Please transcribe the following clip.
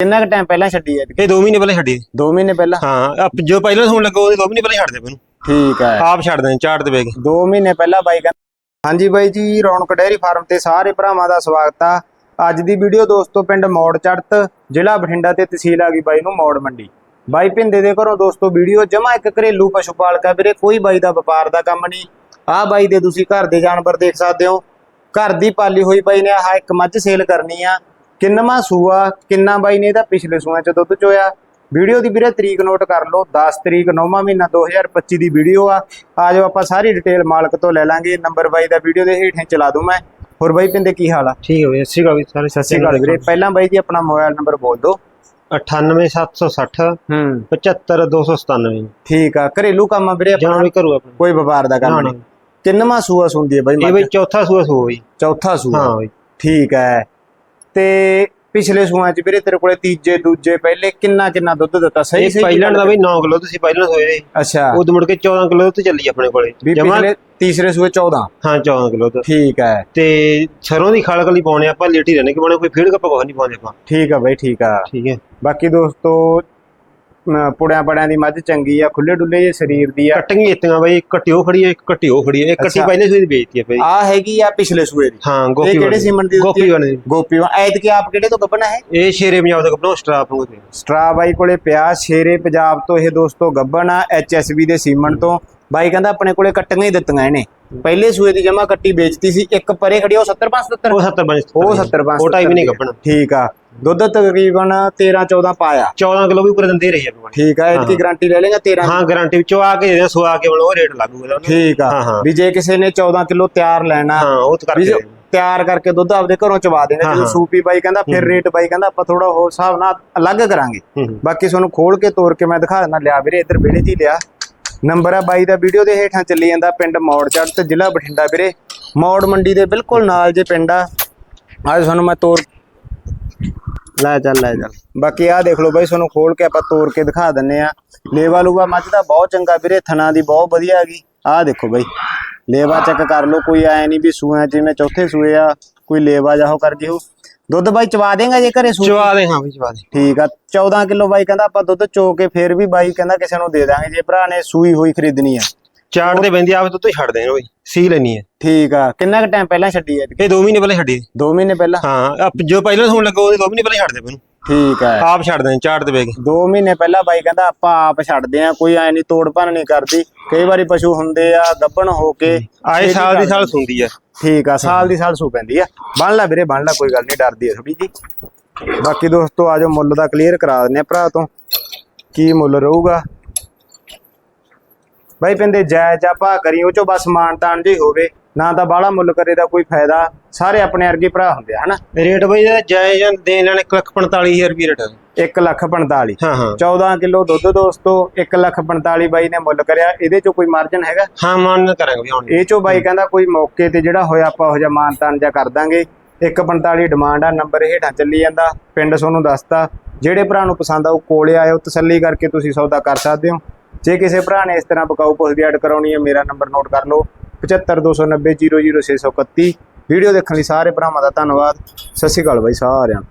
ਕਿੰਨਾ ਕੁ ਟਾਈਮ ਪਹਿਲਾਂ ਛੱਡੀ ਹੈ? ਇਹ 2 ਮਹੀਨੇ ਪਹਿਲਾਂ ਛੱਡੀ। 2 ਮਹੀਨੇ ਪਹਿਲਾਂ? ਹਾਂ ਆਪ- ਜੋ ਪਹਿਲਾਂ ਹੋਣ ਲੱਗਾ ਉਹਦੇ 2 ਮਹੀਨੇ ਪਹਿਲਾਂ ਛੱਡ ਦੇ ਮੈਨੂੰ। ਠੀਕ ਹੈ। ਆਪ ਛੱਡ ਦੇ ਚਾਰਟ ਬੈ ਕੇ 2 ਮਹੀਨੇ ਪਹਿਲਾਂ ਬਾਈ ਕਹਿੰਦਾ ਹਾਂਜੀ ਬਾਈ ਜੀ ਰੌਣਕ ਡੈਰੀ ਫਾਰਮ ਤੇ ਸਾਰੇ ਭਰਾਵਾਂ ਦਾ ਸਵਾਗਤ ਆ। ਅੱਜ ਦੀ ਵੀਡੀਓ ਦੋਸਤੋ ਪਿੰਡ ਮੌੜ ਚੜਤ ਜ਼ਿਲ੍ਹਾ ਬਠਿੰਡਾ ਤੇ ਤਹਿਸੀਲ ਆ ਗਈ ਬਾਈ ਨੂੰ ਮੌੜ ਮੰਡੀ। ਬਾਈ ਭਿੰਦੇ ਦੇ ਘਰੋਂ ਦੋਸਤੋ ਵੀਡੀਓ ਜਮਾ ਇੱਕ ਘਰੇਲੂ ਪਸ਼ੂ ਪਾਲਕ ਆ ਵੀਰੇ ਕੋਈ ਬਾਈ ਦਾ ਵਪਾਰ ਦਾ ਕੰਮ ਨਹੀਂ। ਆਹ ਬਾਈ ਦੇ ਤੁਸੀਂ ਘਰ ਦੇ ਜਾਨਵਰ ਦੇਖ ਸਕਦੇ ਹੋ। ਘਰ ਦੀ ਪਾਲੀ ਹੋਈ ਬਾਈ ਨੇ ਆਹ ਇੱਕ ਮੱਝ ਸੇਲ ਕਰਨੀ ਆ। ਕਿੰਨਵਾਂ ਸੂਆ ਕਿੰਨਾ ਬਾਈ ਨੇ ਇਹਦਾ ਪਿਛਲੇ ਸੂਆਂ ਚ ਦੁੱਧ ਚੋਇਆ। ਵੀਡੀਓ ਦੀ ਵੀਰੇ ਤਰੀਕ ਨੋਟ ਕਰ ਲਓ 10 ਤਰੀਕ 9ਵਾਂ ਮਹੀਨਾ 2025 ਦੀ ਵੀਡੀਓ ਆ। ਆ ਜਾਓ ਆਪਾਂ ਸਾਰੀ ਡਿਟੇਲ ਮਾਲਕ ਤੋਂ ਲੈ ਲਾਂਗੇ। ਨੰਬਰ ਬਾਈ ਦਾ ਵੀਡੀਓ ਦੇ ਹੇਠਾਂ ਚਲਾ ਦੂੰ ਮੈਂ। ਹੋਰ ਬਾਈ ਪਿੰਦੇ ਕੀ ਹਾਲ ਆ? ਠੀਕ ਹੈ ਬਈ ਅੱਛੀ ਗੱਲ ਸਾਰੇ। ਸਤਿ ਸ਼੍ਰੀ ਅਕਾਲ ਵੀਰੇ। ਪਹਿਲਾਂ ਬਾਈ ਜੀ ਆਪਣਾ ਮੋਬਾਈਲ ਨੰਬਰ ਬੋਲ ਦਿਓ। 98760 ਹੂੰ 75297 ਠੀਕ ਆ ਘਰੇਲੂ ਕੰਮ ਆ ਵੀਰੇ ਆਪਣਾ। ਵੀ ਕਰੂ ਆਪਣਾ। ਕੋਈ ਵਪਾਰ ਦਾ ਕੰਮ ਨਹੀਂ। ਕਿੰਨਵਾਂ ਸੂਆ ਸੁਣਦੀ ਹੈ ਬਾਈ ਇਹ? ਬਈ ਚੌਥਾ ਸੂਆ ਸੂ ਬਈ। ਚੌਥਾ ਸੂਆ। ਹਾਂ ਬਈ। ਠੀਕ ਹੈ ਤੇ ਪਿਛਲੇ ਸੂਆਂ ਚ ਵੀਰੇ ਤੇਰੇ ਕੋਲੇ ਤੀਜੇ ਦੂਜੇ ਪਹਿਲੇ ਕਿੰਨਾ ਕਿੰਨਾ ਦੁੱਧ ਦਿੱਤਾ? ਸਹੀ ਸਹੀ ਪਹਿਲਾਂ ਦਾ ਬਈ 9 ਕਿਲੋ ਤੁਸੀਂ ਪਹਿਲਾਂ ਹੋਏ ਅੱਛਾ। ਉਦੋਂ ਮੁੜ ਕੇ 14 ਕਿਲੋ ਤੇ ਚੱਲੀ ਆਪਣੇ ਕੋਲੇ। ਪਿਛਲੇ ਤੀਸਰੇ ਸੂਏ 14 ਹਾਂ 14 ਕਿਲੋ ਤੇ ਠੀਕ ਹੈ। ਤੇ ਸਰੋਂ ਦੀ ਖਾਲਕ ਲਈ ਪਾਉਣੇ ਆਪਾਂ ਲੇਟੀ ਰਹਿਣੇ ਕਿ ਬਣੇ ਕੋਈ ਫੀਡ ਕੱਪ ਨਹੀਂ ਪਾਉਂਦੇ ਆਪਾਂ। ਠੀਕ ਆ ਬਾਈ ਠੀਕ ਆ। ਠੀਕ ਹੈ। ਬਾਕੀ ਦੋਸਤੋ ਪੁੜਿਆਂ ਪੜਿਆਂ ਦੀ ਮੱਝ ਚੰਗੀ ਆ ਖੁੱਲੇ ਡੁੱਲੇ ਜੇ ਸਰੀਰ ਦੀ ਆ। ਕਟੀਆਂ ਇਤੀਆਂ ਬਈ ਇੱਕ ਕੱਟੀ ਉਹ ਖੜੀ ਹੈ ਇੱਕ ਕੱਟੀ ਉਹ ਖੜੀ ਹੈ ਇੱਕ ਕੱਟੀ। ਪਹਿਲੇ ਸੂਈ ਦੀ ਵੇਚਤੀ ਹੈ ਬਈ। ਆ ਹੈਗੀ ਆ ਪਿਛਲੇ ਸੂਏ ਦੀ। ਹਾਂ ਇਹ ਗੋਪੀ ਕਿਹੜੇ ਵਾਲੀ। ਸੀਮਨ ਦੀ ਗੋਪੀ ਵਾਲੀ। ਗੋਪੀ ਐਤ ਕਿ ਆਪ ਕਿਹੜੇ ਤੋਂ ਗੱਬਣਾ ਹੈ ਇਹ? ਸ਼ੇਰੇ ਪੰਜਾਬ ਦਾ ਕੱਪੜਾ ਸਟਰਾਪ ਨੂੰ ਤੇ ਸਟਰਾ ਬਾਈ ਕੋਲੇ ਪਿਆ ਸ਼ੇਰੇ ਪੰਜਾਬ ਤੋਂ ਇਹ ਦੋਸਤੋ ਗੱਬਣ ਐਚਐਸਬੀ ਦੇ ਸੀਮਨ ਤੋਂ। ਬਾਈ ਕਹਿੰਦਾ ਆਪਣੇ ਕੋਲੇ ਕੱਟੀਆਂ ਹੀ ਦਿੱਤੀਆਂ ਇਹਨੇ। ਪਹਿਲੇ ਸੂਏ ਦੀ ਜਮਾ ਕੱਟੀ ਵੇਚਤੀ ਸੀ ਇੱਕ ਪਰੇ ਖੜੀ ਉਹ 70 75 ਉਹ 70 ਬਣ ਉਹ 70 75 ਉਹ ਟਾਈਮ ਨਹੀਂ ਕੱਪਣਾ ਠੀਕ ਆ। ਦੁੱਧ ਤਕਰੀਬਨ 13 14 ਪਾਇਆ। 14 ਕਿਲੋ ਵੀ ਉੱਪਰ ਦਿੰਦੇ ਰਹੀ ਆਪਾਂ ਠੀਕ ਆ ਇਹਦੀ ਗਾਰੰਟੀ ਲੈ ਲੇਗਾ 13 ਹਾਂ ਗਾਰੰਟੀ ਵਿੱਚੋਂ ਆ ਕੇ ਜਿਹੜਾ ਸੁਆ ਕੇ ਉਹ ਰੇਟ ਲੱਗੂਗਾ। ਠੀਕ ਆ। ਵੀ ਜੇ ਕਿਸੇ ਨੇ 14 ਕਿਲੋ ਤਿਆਰ ਲੈਣਾ ਹਾਂ ਉਹ ਕਰਕੇ ਤਿਆਰ ਕਰਕੇ ਦੁੱਧ ਆਪਦੇ ਘਰੋਂ ਚਵਾ ਦੇਣਾ ਜਦੋਂ। ਸੂਪੀ ਬਾਈ ਕਹਿੰਦਾ ਫਿਰ ਰੇਟ ਬਾਈ ਕਹਿੰਦਾ ਆਪਾਂ ਥੋੜਾ ਹੋਰ ਹਿਸਾਬ ਨਾਲ ਅਲੱਗ ਕਰਾਂਗੇ। ਬਾਕੀ ਤੁਹਾਨੂੰ ਖੋਲ ਕੇ ਤੋੜ ਕੇ ਮੈਂ ਦਿਖਾ ਦਿੰਦਾ ਲਿਆ ਵੀਰੇ ਇੱਧਰ ਵਿਹੜੇ 'ਚ ਹੀ ਲਿਆ। ਨੰਬਰ ਆ ਬਾਈ ਦਾ ਵੀਡੀਓ ਦੇ ਹੇਠਾਂ ਚੱਲੀ ਜਾਂਦਾ ਪਿੰਡ ਮੌੜ ਚੜ੍ਹ ਤੇ ਜ਼ਿਲ੍ਹਾ ਬਠਿੰਡਾ ਵੀਰੇ। ਮੌੜ ਮੰਡੀ ਦੇ ਬਿਲਕੁਲ ਨਾਲ ਜੇ ਪਿੰਡ ਆ। ਅੱਜ ਤੁਹਾਨੂੰ ਮੈਂ ਤੋੜ ਲੈ ਚੱਲ ਲੈ ਚੱਲ ਬਾਕੀ ਆਹ ਦੇਖ ਲਓ ਬਾਈ ਤੁਹਾਨੂੰ ਖੋਲ ਕੇ ਆਪਾਂ ਤੋੜ ਕੇ ਦਿਖਾ ਦਿੰਨੇ ਆ। ਲੇਵਾ ਲੂਗਾ ਮੱਝ ਦਾ ਬਹੁਤ ਚੰਗਾ ਵੀਰੇ ਥਣਾ ਦੀ ਬਹੁਤ ਵਧੀਆ ਹੈਗੀ। ਆਹ ਦੇਖੋ ਬਾਈ ਲੇਵਾ ਚੈੱਕ ਕਰ ਲਓ ਕੋਈ ਐ ਨਹੀਂ ਵੀ ਸੂਆਂ ਜਿਵੇਂ ਚੌਥੇ ਸੂਏ ਆ ਕੋਈ ਲੇਵਾ ਜਾਹੋ ਕਰ ਗਿਓ ਦੁੱਧ ਬਾਈ ਚਵਾ ਦੇਗਾ ਜੇ ਘਰੇ ਸੂ ਚਵਾ ਦੇ ਹਾਂ ਵੀ ਚਵਾ ਦੇ ਠੀਕ ਆ 14 ਕਿਲੋ ਬਾਈ ਕਹਿੰਦਾ ਆਪਾਂ ਦੁੱਧ ਚੋ ਕੇ ਫੇਰ ਵੀ ਬਾਈ ਕਹਿੰਦਾ ਕਿਸੇ ਨੂੰ ਦੇ ਦਾਂਗੇ ਜੇ ਭਰਾ ਨੇ ਸੂਈ ਹੋਈ ਖਰੀਦਣੀ ਆ। ਚਾਰ ਤੇ ਬੰਦੀ ਆਪ ਤੋਂ ਛੱਡ ਦੇਣ ਬਈ ਸੀ ਲੈਣੀ ਹੈ ਠੀਕ ਆ ਕਿੰਨਾ ਕੁ ਟਾਈਮ ਪਹਿਲਾਂ ਛੱਡੀ ਐ ਇਹ 2 ਮਹੀਨੇ ਪਹਿਲਾਂ ਛੱਡੀ। 2 ਮਹੀਨੇ ਪਹਿਲਾਂ? ਹਾਂ ਆਪ- ਜੋ ਪਹਿਲਾਂ ਹੋਣ ਲੱਗਾ ਉਹਦੇ 2 ਮਹੀਨੇ ਪਹਿਲਾਂ ਛੱਡ ਦੇ ਮੈਨੂੰ। ਠੀਕ ਆ। ਆਪ ਛੱਡ ਦੇ ਚਾਰਟ ਤੇ ਬੈ ਕੇ। 2 ਮਹੀਨੇ ਪਹਿਲਾਂ ਬਾਈ ਕਹਿੰਦਾ ਆਪਾਂ ਆਪ ਛੱਡਦੇ ਆ ਕੋਈ ਐ ਨਹੀਂ ਤੋੜ ਭੰਨ ਨਹੀਂ ਕਰਦੀ। ਕਈ ਵਾਰੀ ਪਸ਼ੂ ਹੁੰਦੇ ਆ ਗੱਭਣ ਹੋ ਕੇ ਆਏ ਸਾਲ ਦੀ ਸਾਲ ਸੁਣਦੀ ਆ। ਠੀਕ ਆ ਸਾਲ ਦੀ ਸਾਲ ਸੂ ਪੈਂਦੀ ਆ। ਬਣ ਲੈ ਵੀਰੇ ਬਣ ਲੈ ਕੋਈ ਗੱਲ ਨਹੀਂ ਡਰਦੀ ਆ ਥੋੜੀ ਜੀ ਬਾਕੀ ਦੋਸਤੋ ਆਜੋ ਮੁੱਲ ਦਾ ਕਲੀਅਰ ਕਰਾ ਦਿੰਨੇ ਆ ਭਰਾ ਤੋਂ। ਕੀ ਮੁੱਲ ਰਹੂਗਾ? ਬਾਈ ਪਿੰਦੇ ਜਾਇਜ਼ ਆ ਭਾ ਕਰੀ ਉਹ ਚੋਂ ਬਸ ਮਾਨ ਤਾਨ ਜੀ ਹੋਵੇ। ਨਾ ਤਾਂ ਬਾਹਲਾ ਮੁੱਲ ਕਰੇ ਦਾ ਕੋਈ ਫਾਇਦਾ। ਸਾਰੇ ਆਪਣੇ ਵਰਗੇ ਭਰਾ ਹੁੰਦੇ ਆ ਹਨਾ? ਰੇਟ ਬਈ ਇਹਦਾ ਜਾਇਜ਼ ਆ, ਦੇਣ ਲੈਣ 1 ਲੱਖ 45000 ਰੁਪਏ ਰੇਟ ਆ। 1 ਲੱਖ 45 ਹਾਂ ਹਾਂ। 14 ਕਿਲੋ ਦੁੱਧ ਦੋਸਤੋ 1 ਲੱਖ 45 ਬਾਈ ਨੇ ਮੁੱਲ ਕਰਿਆ। ਇਹਦੇ ਚੋਂ ਕੋਈ ਮਾਰਜਨ ਹੈਗਾ? ਹਾਂ ਮਾਨ ਕਰਾਂਗੇ ਵੀ ਹੁਣ ਇਹ ਚੋਂ ਬਾਈ ਕਹਿੰਦਾ ਕੋਈ ਮੌਕੇ ਤੇ ਜਿਹੜਾ ਹੋਇਆ ਆਪਾਂ ਉਹ ਜਿਹਾ ਮਾਨ ਤਾਨ ਜਾਂ ਕਰ ਦਾਂਗੇ। 145 ਡਿਮਾਂਡ ਆ ਨੰਬਰ ਹੇਠਾਂ ਚੱਲੀ ਜਾਂਦਾ। ਪਿੰਡ ਤੁਹਾਨੂੰ ਦੱਸਤਾ। ਜਿਹੜੇ ਭਰਾ ਨੂੰ ਪਸੰਦ ਆਉ ਕੋਲੇ ਆਇਓ ਤਸੱਲੀ ਕਰਕੇ ਤੁਸੀਂ ਸੌਦਾ ਕਰ ਸਕਦੇ ਹੋ। ਜੇ ਕਿਸੇ ਭਰਾ ਨੇ ਇਸ ਤਰ੍ਹਾਂ ਬਕਾਊ ਪੁੱਛ ਦੀ ਐਡ ਕਰਾਉਣੀ ਹੈ, ਮੇਰਾ ਨੰਬਰ ਨੋਟ ਕਰ ਲਓ। 7529900631 ਵੀਡੀਓ ਦੇਖਣ ਲਈ ਸਾਰੇ ਭਰਾਵਾਂ ਦਾ ਧੰਨਵਾਦ। ਸਤਿ ਸ਼੍ਰੀ ਅਕਾਲ ਬਾਈ ਸਾਰਿਆਂ ਨੂੰ।